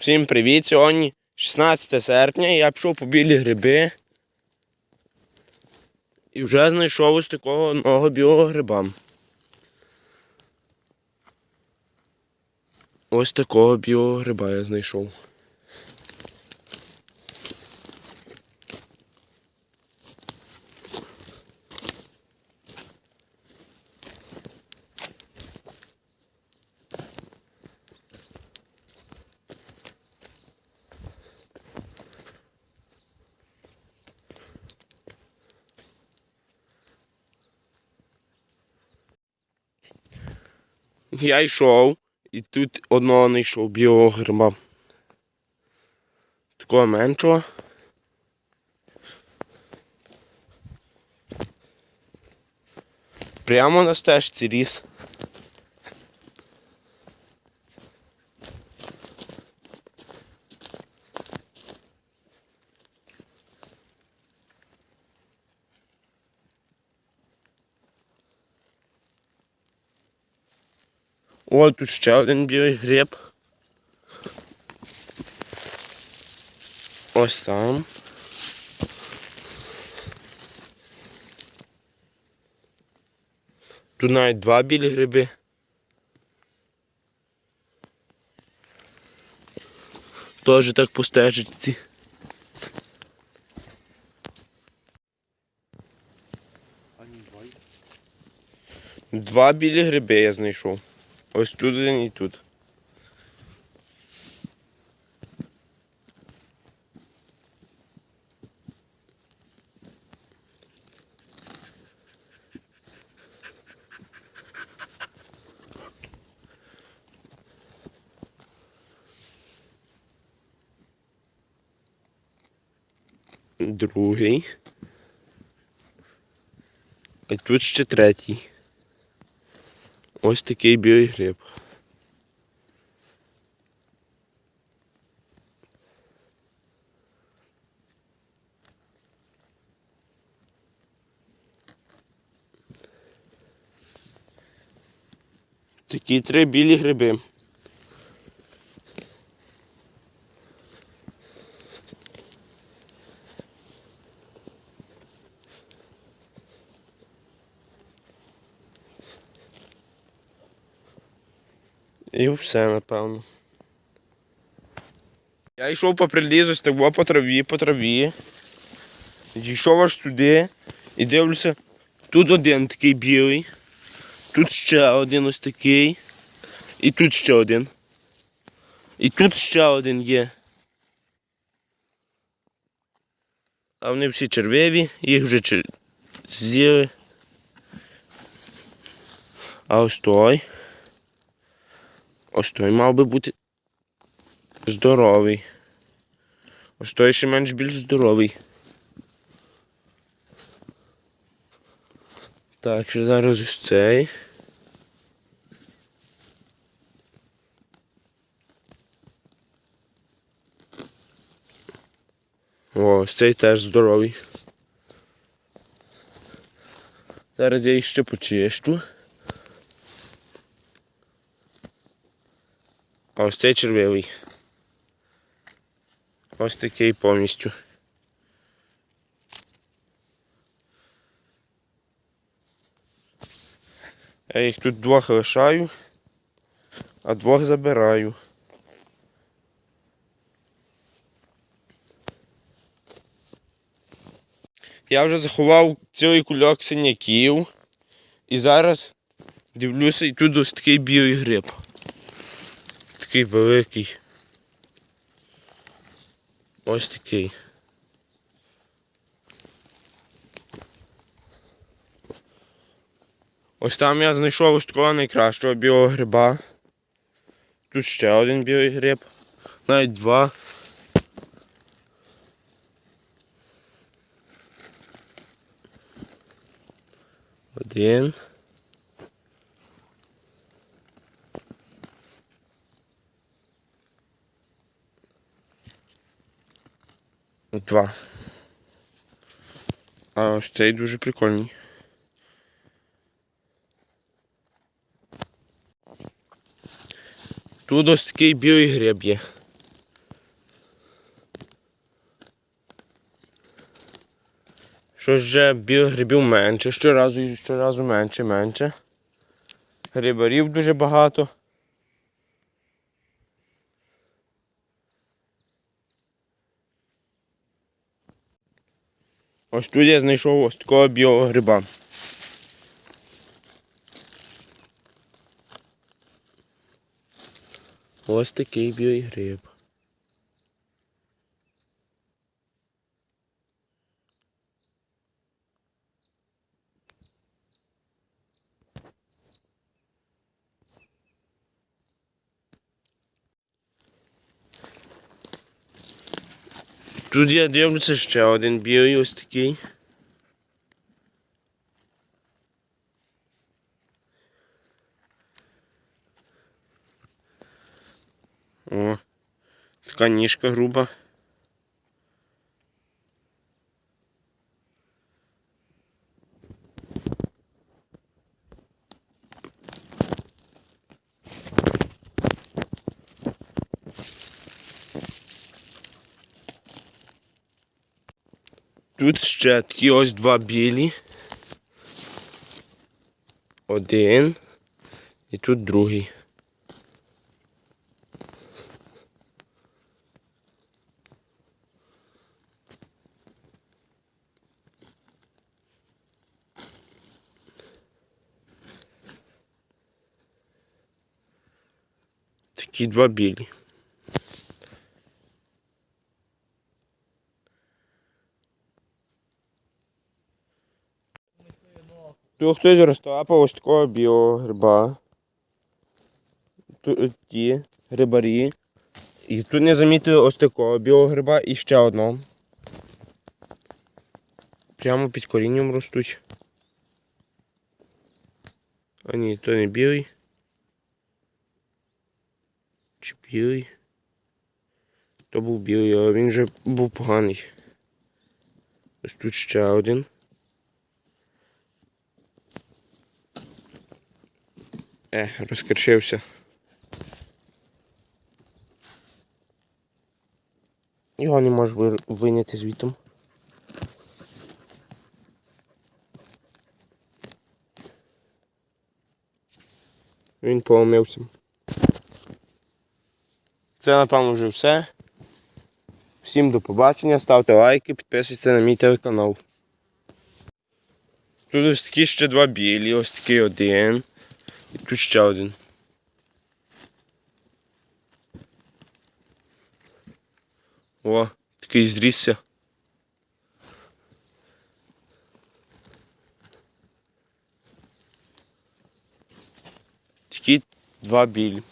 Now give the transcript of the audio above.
Всім привіт! Сьогодні 16 серпня я пішов по білі гриби. І вже знайшов ось такого одного білого гриба. Ось такого білого гриба я знайшов. Я йшов і тут одного знайшов білого гриба. Такого меншого. Прямо на стежці ріс. О, тут ще один білий гриб. Ось там. Тут навіть два білі гриби. Тоже так по стежечці. Два білі гриби я знайшов. Ось тут один і тут. Другий. І тут ще третій. Ось такий білий гриб. Такі три білі гриби. І все, напевно. Я йшов по прилізу, стебло по траві, по траві. Дійшов аж сюди і дивлюся, тут один такий білий, тут ще один ось такий, і тут ще один. І тут ще один є. А вони всі червиві, їх вже чер... з'їли. А ось той. Ось той мав би бути здоровий. Ось той ще менш більш здоровий. Так, ще зараз ось цей. О, ось цей теж здоровий. Зараз я їх ще почищу. А ось цей червивий. Ось такий повністю. Я їх тут двох лишаю, а двох забираю. Я вже заховав цілий кульок синяків і зараз дивлюся і тут ось такий білий гриб такий великий. Ось такий. Ось там я знайшов ось такого найкращого білого гриба. Тут ще один білий гриб. Навіть два. Один. Два. А ось цей дуже прикольний. Тут ось такий білий гриб є. Щось вже білих грибів менше, щоразу і щоразу менше, менше. Грибарів дуже багато. Ось тут я знайшов ось такого білого гриба. Ось такий білий гриб. Тут я дивлюся ще один білий ось такий. О, така ніжка груба. Тут ще такі ось два білі. Один. І тут другий. Такі два білі. Тут хтось розтапав ось такого білого гриба. Тут ті грибарі. І тут не замітили ось такого білого гриба і ще одного. Прямо під корінням ростуть. А ні, то не білий. Чи білий? То був білий, але він вже був поганий. Ось тут ще один. Е, розкришився. Його не можу вийняти звітом. Він поломився. Це напевно вже все. Всім до побачення, ставте лайки, підписуйтесь на мій телеканал. Тут ось такі ще два білі, ось такий один. І тут ще один. О, такий зрісся. Такі два білі.